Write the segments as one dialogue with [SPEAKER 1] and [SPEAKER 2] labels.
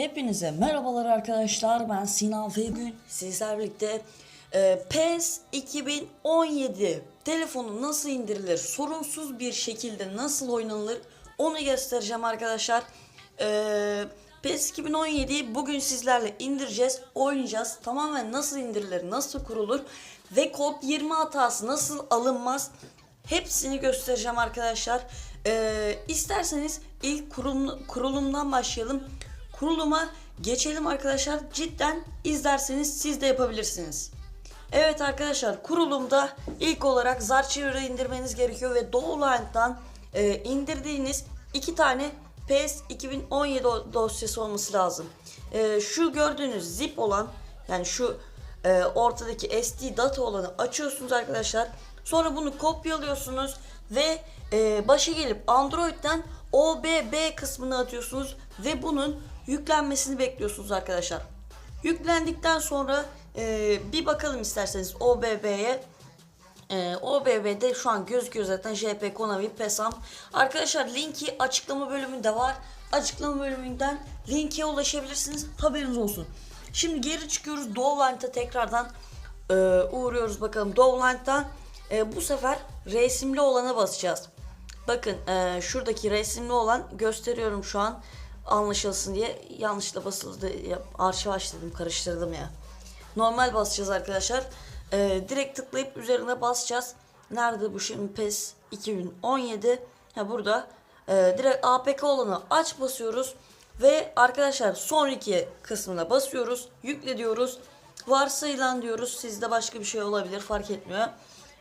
[SPEAKER 1] Hepinize merhabalar arkadaşlar. Ben Sinan Feygün. Sizlerle birlikte e, PES 2017 telefonu nasıl indirilir, sorunsuz bir şekilde nasıl oynanılır onu göstereceğim arkadaşlar. E, PES 2017'yi bugün sizlerle indireceğiz, oynayacağız. Tamamen nasıl indirilir, nasıl kurulur ve kod 20 hatası nasıl alınmaz hepsini göstereceğim arkadaşlar. E, isterseniz ilk kurulum, kurulumdan başlayalım. Kuruluma geçelim arkadaşlar. Cidden izlerseniz siz de yapabilirsiniz. Evet arkadaşlar kurulumda ilk olarak Zarchiver'ı indirmeniz gerekiyor ve Dowland'dan e, indirdiğiniz iki tane PS 2017 do- dosyası olması lazım. E, şu gördüğünüz zip olan yani şu e, ortadaki SD data olanı açıyorsunuz arkadaşlar. Sonra bunu kopyalıyorsunuz ve e, başa gelip Android'den OBB kısmını atıyorsunuz ve bunun yüklenmesini bekliyorsunuz arkadaşlar. Yüklendikten sonra e, bir bakalım isterseniz OBB'ye. E, OBB'de şu an gözüküyor zaten JP Konami Pesam. Arkadaşlar linki açıklama bölümünde var. Açıklama bölümünden linke ulaşabilirsiniz. Haberiniz olsun. Şimdi geri çıkıyoruz. Dowland'a tekrardan e, uğruyoruz bakalım. Dowland'dan e, bu sefer resimli olana basacağız. Bakın e, şuradaki resimli olan gösteriyorum şu an anlaşılsın diye yanlışla basıldı. Ya, arşiv aç karıştırdım ya. Normal basacağız arkadaşlar. E, direkt tıklayıp üzerine basacağız. Nerede bu şimdi PES 2017? Ha burada. E, direkt APK olanı aç basıyoruz. Ve arkadaşlar sonraki kısmına basıyoruz. Yükle diyoruz. Varsayılan diyoruz. Sizde başka bir şey olabilir fark etmiyor.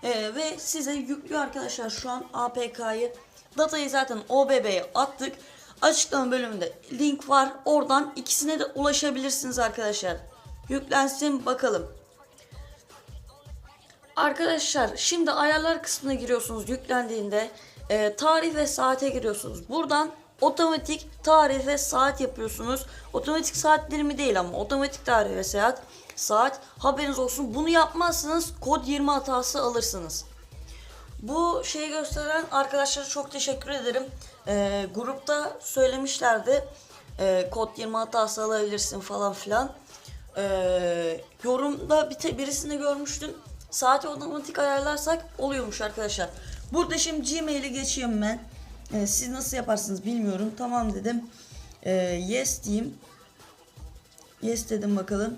[SPEAKER 1] Ee, ve size yüklüyor arkadaşlar şu an APK'yı. Datayı zaten OBB'ye attık. Açıklama bölümünde link var. Oradan ikisine de ulaşabilirsiniz arkadaşlar. Yüklensin bakalım. Arkadaşlar şimdi ayarlar kısmına giriyorsunuz yüklendiğinde e, tarih ve saate giriyorsunuz. Buradan otomatik tarih ve saat yapıyorsunuz. Otomatik saatlerimi değil ama otomatik tarih ve saat saat haberiniz olsun. Bunu yapmazsanız kod 20 hatası alırsınız. Bu şeyi gösteren arkadaşlara çok teşekkür ederim. E, grupta söylemişlerdi. E, kod 20 hatası alabilirsin falan filan. E, yorumda bir birisini görmüştüm. Saati otomatik ayarlarsak oluyormuş arkadaşlar. Burada şimdi Gmail'e geçeyim ben. E, siz nasıl yaparsınız bilmiyorum. Tamam dedim. E, yes diyeyim. Yes dedim bakalım.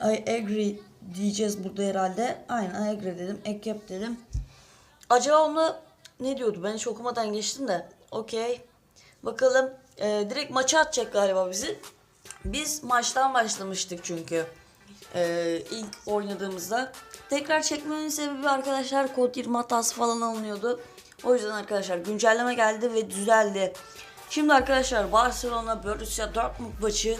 [SPEAKER 1] I agree diyeceğiz burada herhalde. Aynen I agree dedim. Accept dedim. Acaba ne diyordu? Ben hiç okumadan geçtim de. Okey. Bakalım. Ee, direkt maça atacak galiba bizi. Biz maçtan başlamıştık çünkü. Ee, ilk oynadığımızda. Tekrar çekmemin sebebi arkadaşlar kod 20 hatası falan alınıyordu. O yüzden arkadaşlar güncelleme geldi ve düzeldi. Şimdi arkadaşlar Barcelona Borussia Dortmund maçı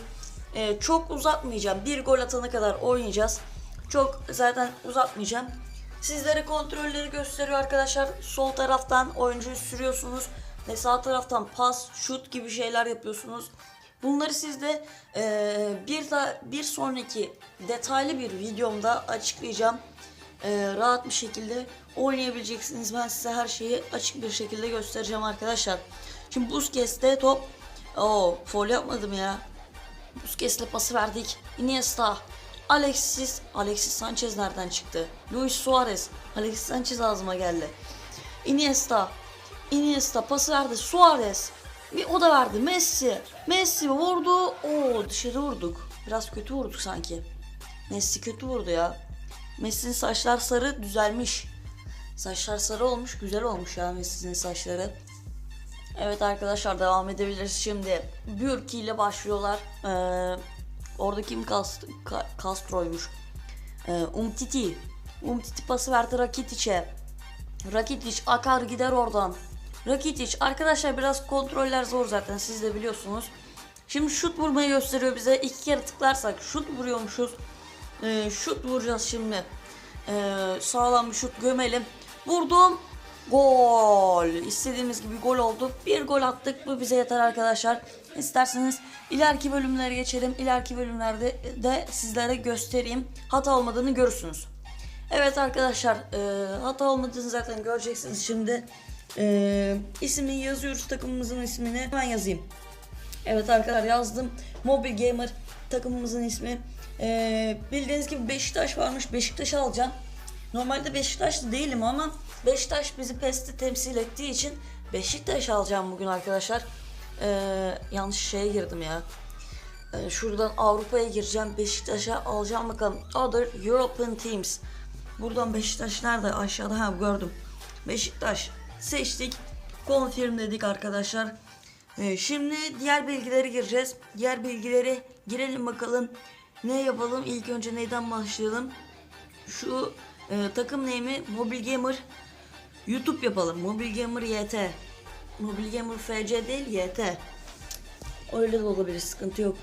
[SPEAKER 1] ee, çok uzatmayacağım. Bir gol atana kadar oynayacağız. Çok zaten uzatmayacağım. Sizlere kontrolleri gösteriyor arkadaşlar. Sol taraftan oyuncuyu sürüyorsunuz ve sağ taraftan pas, şut gibi şeyler yapıyorsunuz. Bunları siz de e, bir da bir sonraki detaylı bir videomda açıklayacağım. E, rahat bir şekilde oynayabileceksiniz. Ben size her şeyi açık bir şekilde göstereceğim arkadaşlar. Şimdi Busquets'te top. Oo, foul yapmadım ya. Busquets'le pası verdik. Iniesta. Alexis. Alexis Sanchez nereden çıktı? Luis Suarez. Alexis Sanchez ağzıma geldi. Iniesta. Iniesta pası verdi. Suarez. Bir o da verdi. Messi. Messi vurdu. Oo dışarı vurduk. Biraz kötü vurduk sanki. Messi kötü vurdu ya. Messi'nin saçlar sarı düzelmiş. Saçlar sarı olmuş. Güzel olmuş ya Messi'nin saçları. Evet arkadaşlar devam edebiliriz şimdi. Bürki ile başlıyorlar. Ee, orada kim Kast Ka- Castro'ymuş. Ee, Umtiti. Umtiti pası verdi Rakitic'e. Rakitic akar gider oradan. Rakitic arkadaşlar biraz kontroller zor zaten siz de biliyorsunuz. Şimdi şut vurmayı gösteriyor bize. İki kere tıklarsak şut vuruyormuşuz. Ee, şut vuracağız şimdi. Ee, sağlam bir şut gömelim. Vurdum. Gol. İstediğimiz gibi gol oldu. Bir gol attık. Bu bize yeter arkadaşlar. İsterseniz ileriki bölümlere geçelim. İleriki bölümlerde de sizlere göstereyim. Hata olmadığını görürsünüz. Evet arkadaşlar e, hata olmadığını zaten göreceksiniz şimdi. E, ismini yazıyoruz takımımızın ismini. Hemen yazayım. Evet arkadaşlar yazdım. Mobile Gamer takımımızın ismi. Ee, bildiğiniz gibi Beşiktaş varmış. Beşiktaş'ı alacağım. Normalde Beşiktaşlı değilim ama Beşiktaş bizi PES'te temsil ettiği için Beşiktaş alacağım bugün arkadaşlar. Ee, yanlış şeye girdim ya. Ee, şuradan Avrupa'ya gireceğim. Beşiktaş'a alacağım bakalım. Other European Teams. Buradan Beşiktaş nerede? Aşağıda ha gördüm. Beşiktaş seçtik. Confirm dedik arkadaşlar. Ee, şimdi diğer bilgileri gireceğiz. Diğer bilgileri girelim bakalım. Ne yapalım? İlk önce neyden başlayalım? Şu e, takım name'i Mobile Gamer YouTube yapalım. Mobile Gamer YT. Mobile Gamer FC değil YT. Öyle de olabilir sıkıntı yok.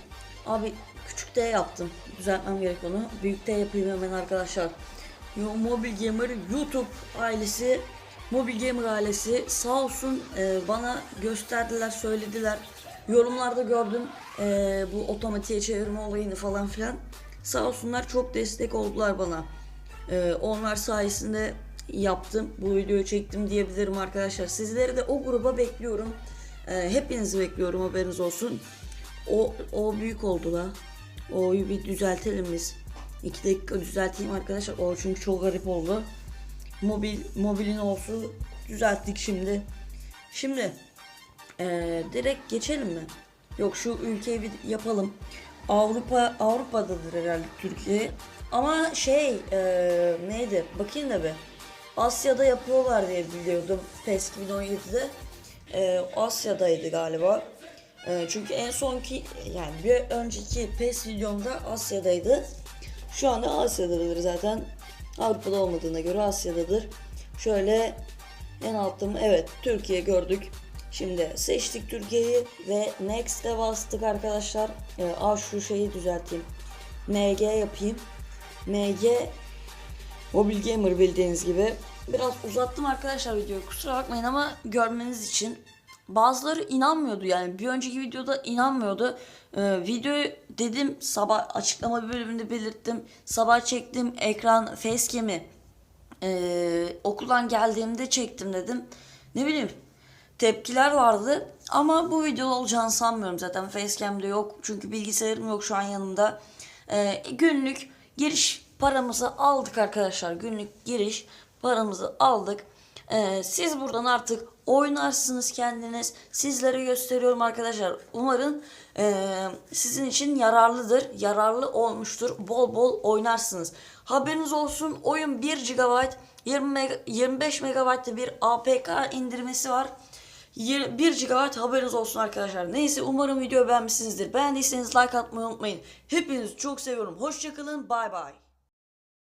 [SPEAKER 1] Abi küçük T yaptım. Düzeltmem gerek onu. Büyük T yapayım hemen arkadaşlar. Yo, Mobile Gamer YouTube ailesi Mobile Gamer ailesi sağ olsun e, bana gösterdiler söylediler. Yorumlarda gördüm e, bu otomatiğe çevirme olayını falan filan. Sağ olsunlar çok destek oldular bana. E, onlar sayesinde yaptım. Bu videoyu çektim diyebilirim arkadaşlar. Sizleri de o gruba bekliyorum. E, hepinizi bekliyorum haberiniz olsun. O, o büyük oldu la. O'yu bir düzeltelim biz. İki dakika düzelteyim arkadaşlar. O çünkü çok garip oldu. Mobil mobilin olsu düzelttik şimdi. Şimdi eee, direkt geçelim mi? Yok şu ülkeyi bir yapalım. Avrupa Avrupa'dadır herhalde Türkiye. Ama şey eee, neydi? Bakayım da bir. Asya'da yapıyorlar diye biliyordum PES 2017'de. Eee, Asya'daydı galiba. Eee, çünkü en sonki yani bir önceki PES videomda Asya'daydı. Şu anda Asya'dadır zaten. Avrupa'da olmadığına göre Asya'dadır. Şöyle en altta mı? Evet Türkiye gördük. Şimdi seçtik Türkiye'yi ve Next'e bastık arkadaşlar. Ee, aa şu şeyi düzelteyim. MG yapayım. MG Mobile Gamer bildiğiniz gibi. Biraz uzattım arkadaşlar videoyu kusura bakmayın ama görmeniz için. Bazıları inanmıyordu yani bir önceki videoda inanmıyordu. Ee, videoyu dedim sabah açıklama bölümünde belirttim. Sabah çektim ekran facecam'i ee, okuldan geldiğimde çektim dedim. Ne bileyim tepkiler vardı ama bu video olacağını sanmıyorum zaten facecam'de yok çünkü bilgisayarım yok şu an yanımda. Ee, günlük giriş paramızı aldık arkadaşlar günlük giriş paramızı aldık. Ee, siz buradan artık oynarsınız kendiniz. Sizlere gösteriyorum arkadaşlar. Umarım e, sizin için yararlıdır. Yararlı olmuştur. Bol bol oynarsınız. Haberiniz olsun oyun 1 GB 20 meg 25 MB'da bir APK indirmesi var. 1 GB haberiniz olsun arkadaşlar. Neyse umarım video beğenmişsinizdir. Beğendiyseniz like atmayı unutmayın. Hepinizi çok seviyorum. Hoşçakalın. Bay bay.